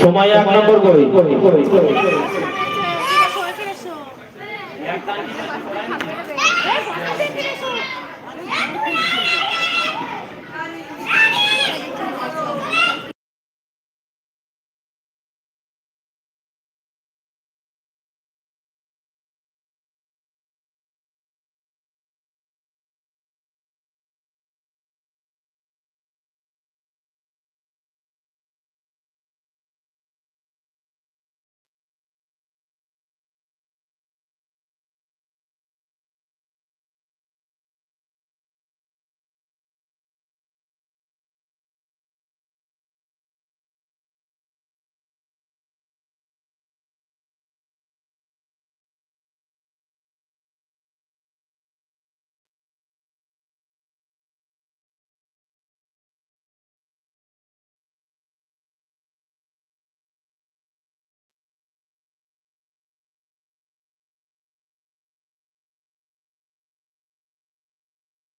সময় এক নম্বর করে।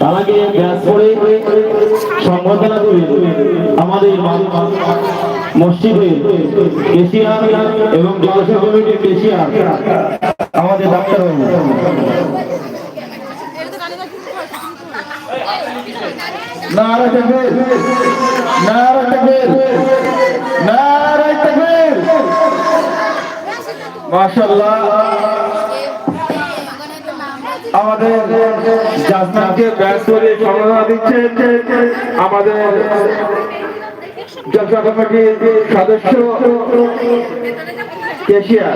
তারাকে ব্যাস করে সংবর্ধনা করে আমাদের মসজিদের কেশিয়ার এবং জলসা কমিটির কেশিয়ার, আমাদের ডাক্তার নারা তকবীর আমাদের জাসমিনকে ব্যাস করে দিচ্ছেন আমাদের কমিটির সদস্য কেশিয়া।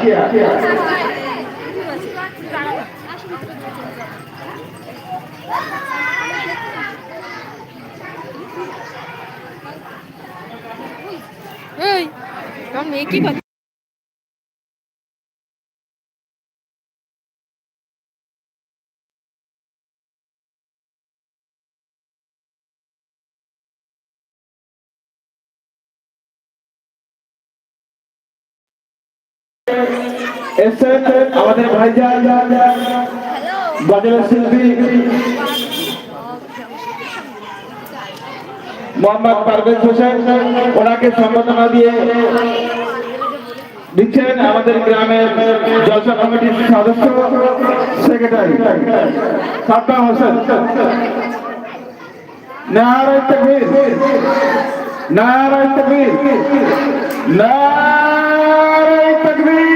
এই কি আমাদের ভাইজান গজলের শিল্পী, মোহাম্মদ পারভেজ হোসেন, ওনাকে সম্বোধনা দিয়ে দিচ্ছেন আমাদের গ্রামের জলসা কমিটির সদস্য সেক্রেটারি সাদ্দাম হোসেন। নারায় তকবীর নারায় তকবীর নারায় তকবীর।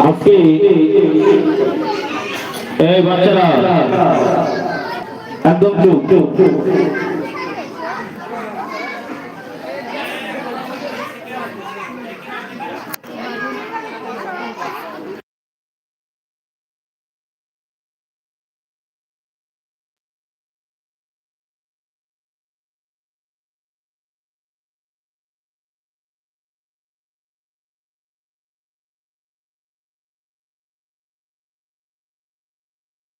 আজকে এই বাচ্চারা একদম চুপ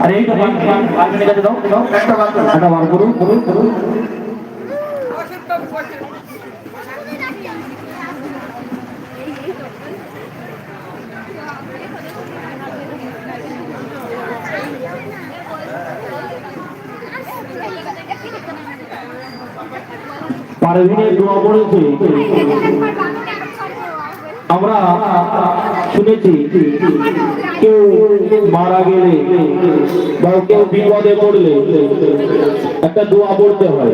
আরে এই তো পারভিন- পারভিনের কাছে দাও দাও একটা করুন করুন করুন পারভিনের দোয়া পড়েছে। আমরা শুনেছি কেউ মারা গেলে বা কেউ বিপদে পড়লে একটা দোয়া পড়তে হয়।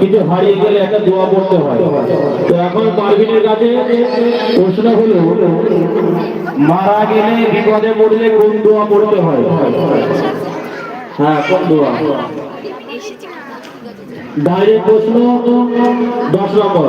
কিছু হারিয়ে গেলে একটা দোয়া পড়তে হয়। তো এখন পারভিনের কাছে প্রশ্ন হলো মারা গেলে বিপদে পড়লে কোন দোয়া পড়তে হয়? হ্যাঁ কোন দোয়া? ডাইরেক্ট প্রশ্ন দশ নম্বর।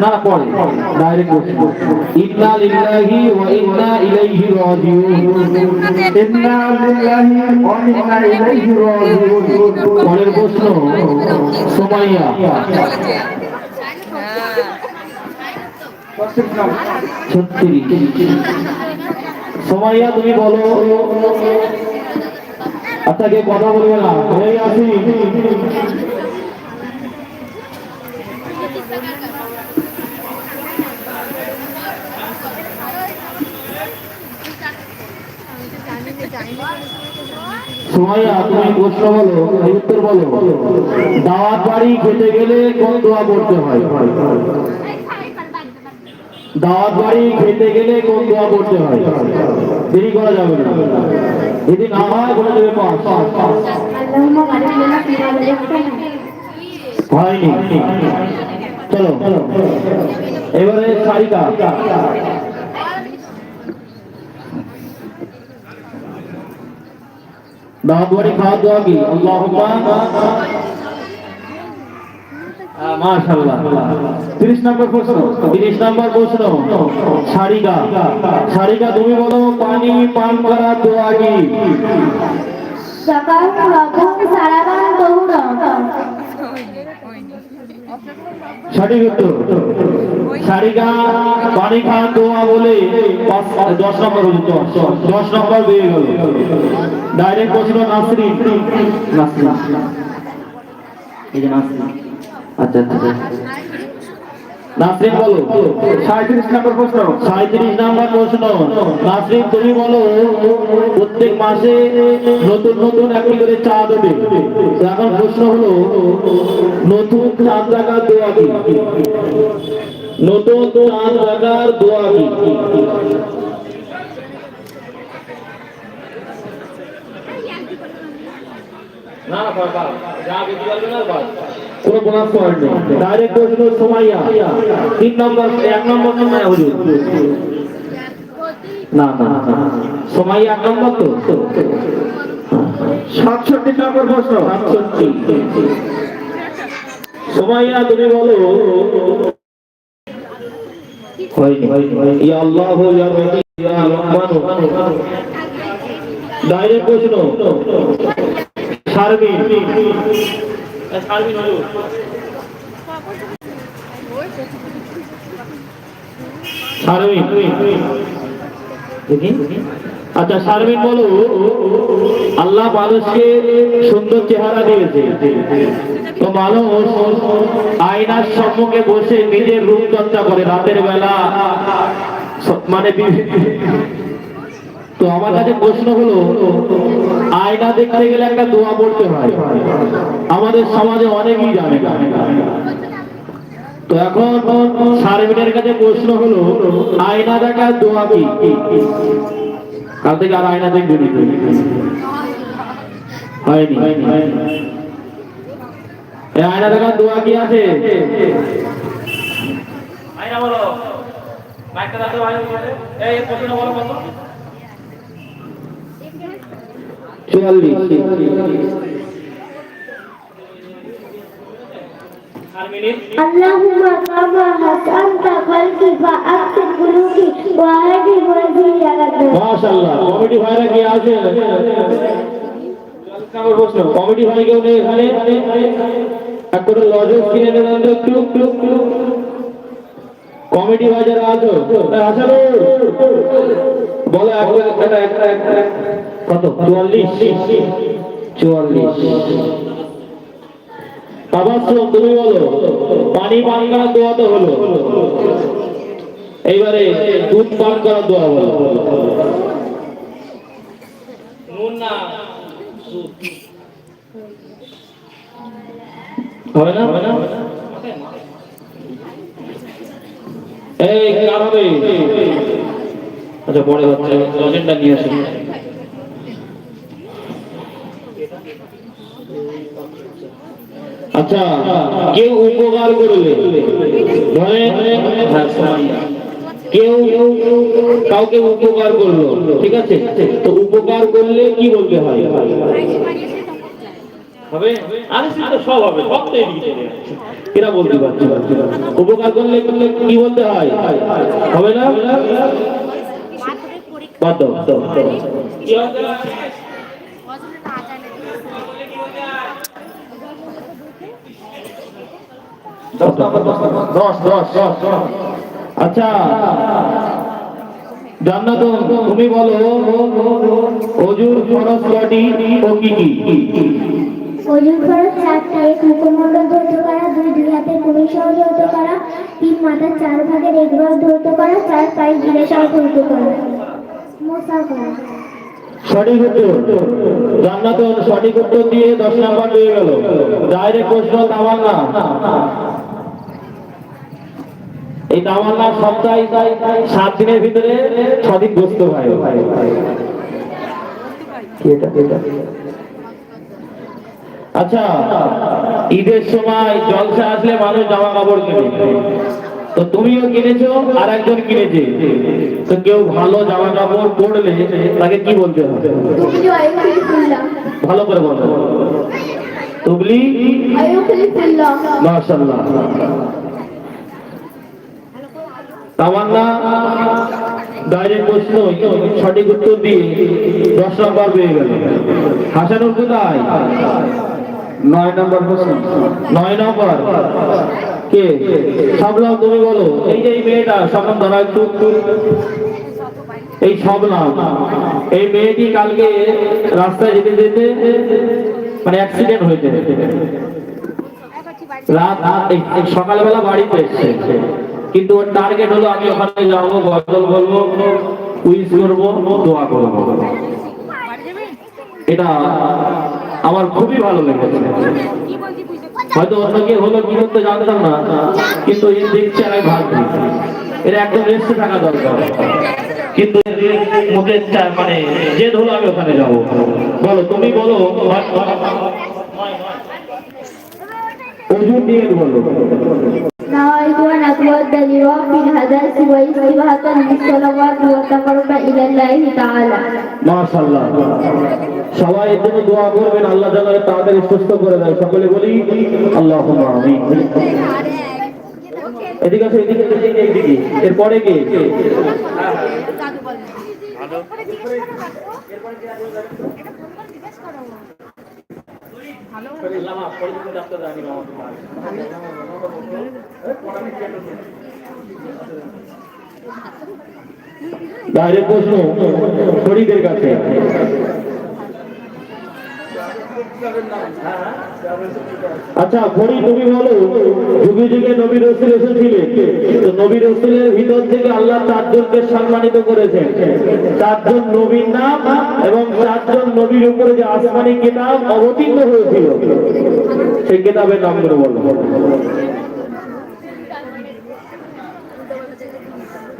না পরে ডাইরেক্ট ইন্না লিল্লাহি ওয়া ইন্না ইলাইহি রাজিউন। ইন্না লিল্লাহি ওয়া ইন্না ইলাইহি রাজিউন। পরের প্রশ্ন, সুমাইয়া। ছত্রিশ। তুমি বলো। আচ্ছা কে কথা বলবে না? এই আসি। সময়া তুমি প্রশ্ন বলো উত্তর বলো। দাওয়াত বাড়ি খেতে গেলে কোন দোয়া করতে হয়? দাওয়াত বাড়ি খেতে গেলে কোন দোয়া করতে হয়? দেরি করা যাবে না। যদি না হয়, বলে দেবে পাঁচ হয়নি। চলো। এবারে সারিকা। বাড়ি খাওয়া দোয়া কি? মাশাআল্লাহ। 30 নম্বর প্রশ্ন। 30 নম্বর প্রশ্ন। সারিগা। সারিগা, তুমি বলো, পানি পান করা দোয়া কি? সকাল প্রভু সারাবান দৌড়। সঠিক উত্তর সারিকা খান দোয়া বলে দশ নম্বর উত্তর দশ নম্বর দিয়ে গেল ডাইরেক্ট প্রশ্ন নাসরি নাসরি এই যে নাসরিন। আচ্ছা আচ্ছা আচ্ছা। নাসরিন বলো। সাঁত্রিশ নম্বর প্রশ্ন। সাঁত্রিশ নম্বর প্রশ্ন। নাসরিন তুমি বলো প্রত্যেক মাসে নতুন নতুন একটি করে চা দেবে। এখন প্রশ্ন হলো নতুন চাঁদ টাকা দেওয়া কি? নতুন চাঁদ টাকার দোয়া কি না না বাবা যা কিছু বলবে না বাবা কোনো বোনাস পয়েন্ট নেই। ডাইরেক্ট প্রশ্ন সোমাইয়া। তিন নম্বর এক নম্বর সোমাইয়া হুজুর। না না না সোমাইয়া এক নম্বর তো? সাতষট্টি নম্বর প্রশ্ন। সাতষট্টি। সোমাইয়া তুমি বলো। ইয়া আল্লাহ ইয়া রহমান ডাইরেক্ট প্রশ্ন। আচ্ছা শারমিন বলো। আল্লাহ মানুষকে সুন্দর চেহারা দিয়েছে। তো মানুষ আয়নার সম্মুখে বসে নিজের রূপ চর্চা করে রাতের বেলা। মানে তো আমার কাছে প্রশ্ন হলো, আয়না দেখতে গেলে একটা দোয়া পড়তে হয়। আমাদের সমাজে অনেকেই জানে তো এখন সার্বিনের কাছে প্রশ্ন হলো, আয়না দেখার দোয়া কি? কাল থেকে আর আয়না দেখবি হয়নি। আয়না দেখার দোয়া কি আছে? আয়না বলো। মাইকটা দাও আয়না বলো এই প্রশ্ন বলো কত চুয়াল্লিশ আর মিনিট اللهم كما حسنت خلقي فأحسن خلقي وهدي وجهي على الدنيا মাশাআল্লাহ কমিটি ভাইরা কি আছে কমিটি ভাই কেউ নেই এখানে এক করে লজেন্স কিনে নেন তো একটু একটু একটু কমিটি ভাই যারা আছো আসালো বলো এক করে একটা একটা একটা কত? চুয়াল্লিশ? চুয়াল্লিশ। আবার তুমি বলো পানি পান করার দোয়া তো হলো। এইবারে দুধ পান করার দোয়া নুন না। হবে না? হবে না। এই কার হবে আচ্ছা পরে হচ্ছে লজেন্ডা নিয়ে আসি। আচ্ছা কেউ উপকার করলে। কেউ কাউকে উপকার করল ঠিক আছে? তো উপকার করলে কি বলতে হয়? হবে? আরে সে সব হবে সব তো এদিকে এরা বলতে পারছে? উপকার করলে করলে কি বলতে হয়? হবে না? বাদ দাও, দাও, দাও। কি হবে? দশ দশ। আচ্ছা। জান্নাত তুমি বলো অজুর ফরজ কটি ও কি কি? খরচ এক মুখমণ্ডল ধৌত করা দুই দুই হাতে সহ ধৌত করা তিন মাথার চার ভাগের এক ভাগ ধৌত করা চার পায়ে গিরে সহ ধৌত করা মোসা করা। সঠিক উত্তর। জান্নাত সঠিক উত্তর দিয়ে দশ নাম্বার হয়ে গেল। ডাইরেক্ট প্রশ্ন তামান্না এই সপ্তাহে সাত দিনের ভিতরে ছদিন এটা এটা। আচ্ছা ঈদের সময় জলসা আসলে মানুষ জামা কাপড় কিনে। তো তুমিও কিনেছো আর একজন কিনেছে। তো কেউ ভালো জামা কাপড় পরলে তাকে কি বলতে হবে? ভালো করে বলো। তুবলি? তামান্না, ডাইরেক্ট প্রশ্ন, সঠিক উত্তর দিয়ে দশ নম্বর গেল। কোথায়? নয় নম্বর প্রশ্ন। নয় নম্বর। কে? সবলাম তুমি বলো। এই যে মেয়েটা সবলাম ধরা একটু এই সবলাম এই মেয়েটি কালকে রাস্তায় যেতে যেতে মানে অ্যাক্সিডেন্ট হয়েছে। রাত সকালবেলা বাড়িতে এসছে। কিন্তু ওর টার্গেট হলো আমি ওখানে যাব গজল বলব কুইজ করব, দোয়া করব। এটা আমার খুবই ভালো লেগেছে। হয়তো অন্য কেউ হলো কি করতে জানতাম না, কিন্তু এই দেখছি আমি ভাবছি। এটা একদম রেস্টে থাকা দরকার। কিন্তু মুখে মানে জেদ হলো আমি ওখানে যাব। বলো, তুমি বলো অজুর দিয়ে বলো। نويت أن أتودى لرب الهداس واستباحة للصلوات والتقرب إلى الله تعالى মাশাআল্লাহ সবাই এর জন্য দোয়া করবেন আল্লাহ যেন তাদের সুস্থ করে দেয় সকলে বলি আল্লাহুম্মা আমিন এদিকে আছে এদিকে এদিকে এদিকে এরপরে কে ডাইরেক্ট প্রশ্ন ফরিদের কাছে আচ্ছা ফরি তুমি বলো যুগে যুগে নবী রসুল এসেছিলেন। তো নবী রসুলের ভিতর থেকে আল্লাহ চারজনকে সম্মানিত করেছেন। চারজন নবীর নাম এবং চারজন নবীর উপরে যে আসমানি কিতাব অবতীর্ণ হয়েছিল, সেই কিতাবের নামগুলো বলো।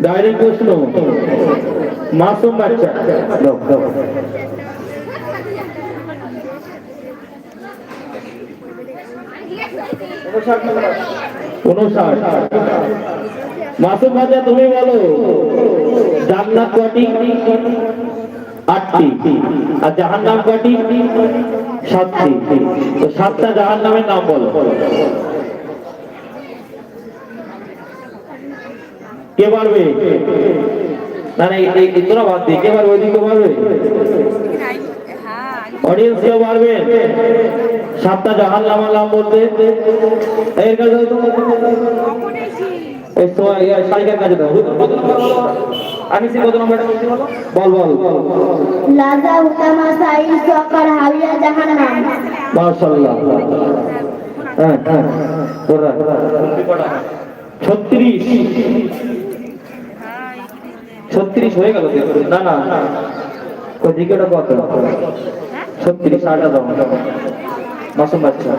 ডাইরেক্ট প্রশ্ন, মাসুম বাচ্চা দাও, দাও। মাসুম বাচ্চা তুমি বলো, জান্নাত কটি আটটি। আর জাহান্নাম কটি সাতটি। তো সাতটা জাহান্নামের নাম বলো। কে পারবে? না না, এই- তোরা বাদ দিয়ে কে পারবে? ওইদিকে পারবে? হ্যাঁ অডিয়েন্স কেউ সাতটা জাহান নামার নাম বলতে এর কাছে তো। এই কাছে দাও? আমি সে কত বল? বল লাজা উতামা সাইল সকার হাবিয়া জাহান্নাম। মাশাআল্লাহ। হ্যাঁ হ্যাঁ। তোরা ছত্রিশ। ছত্রিশ হয়ে গেল না না। কত ছত্রিশ আটা দাও মাসুম বাচ্চা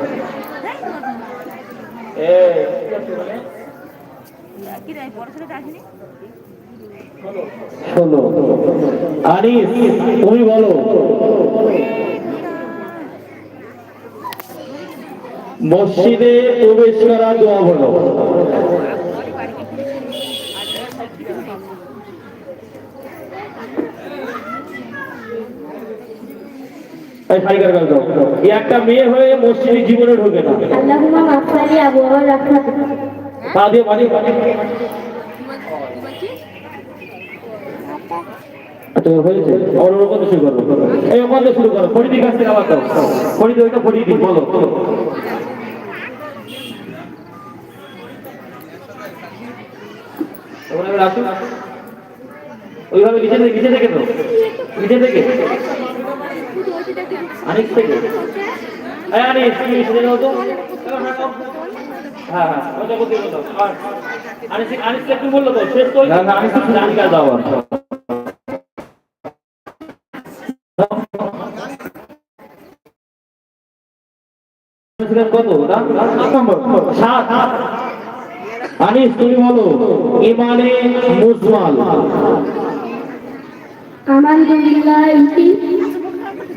ষোলো। আনিস তুমি বলো। মসজিদে প্রবেশ করা দোয়া বলো। এই একটা মেয়ে হয়ে মসজিদে জীবনে ঢোকে না। আল্লাহুম্মা আবু পা দিয়ে পানি পানি আচ্ছা হয়েছে। আর ওরকম শুরু করো। এই থেকে শুরু করো। ফরিদির কাছ থেকে আবার দাও। ফরিদি ওইটা ফরিদি বলো ওইভাবে নিচে থেকে নিচে থেকে তো। নিচে থেকে। আনিস থেকে আনিস তুমি থেকে হতো হ্যাঁ হ্যাঁ ওটা বলো আর আনিস আনিস একটু বলল তো শেষ তো না না আনিস জানি কাজ দাও কত? সাত আনিস তুমি বলো। ইমানে মুজমাল। আমানতু বিল্লাহি ওয়া মালাইকাতিহি ওয়া কুতুবিহি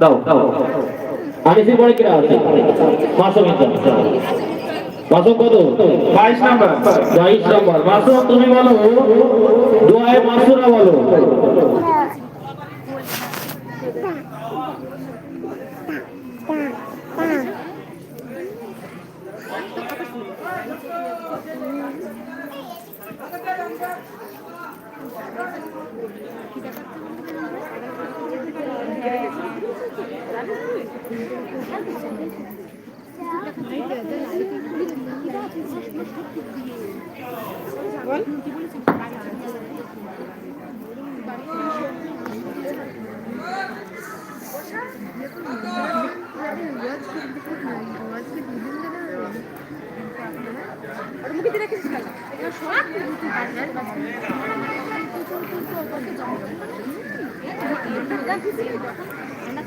দাও? দাও আনিসের পরে কিরা আছে? মাসুম মাসুম কত? বাইশ নাম্বার। বাইশ নম্বর। মাসুম তুমি বলো। দোয়ায় মাসুরা বলো। বল। என்ன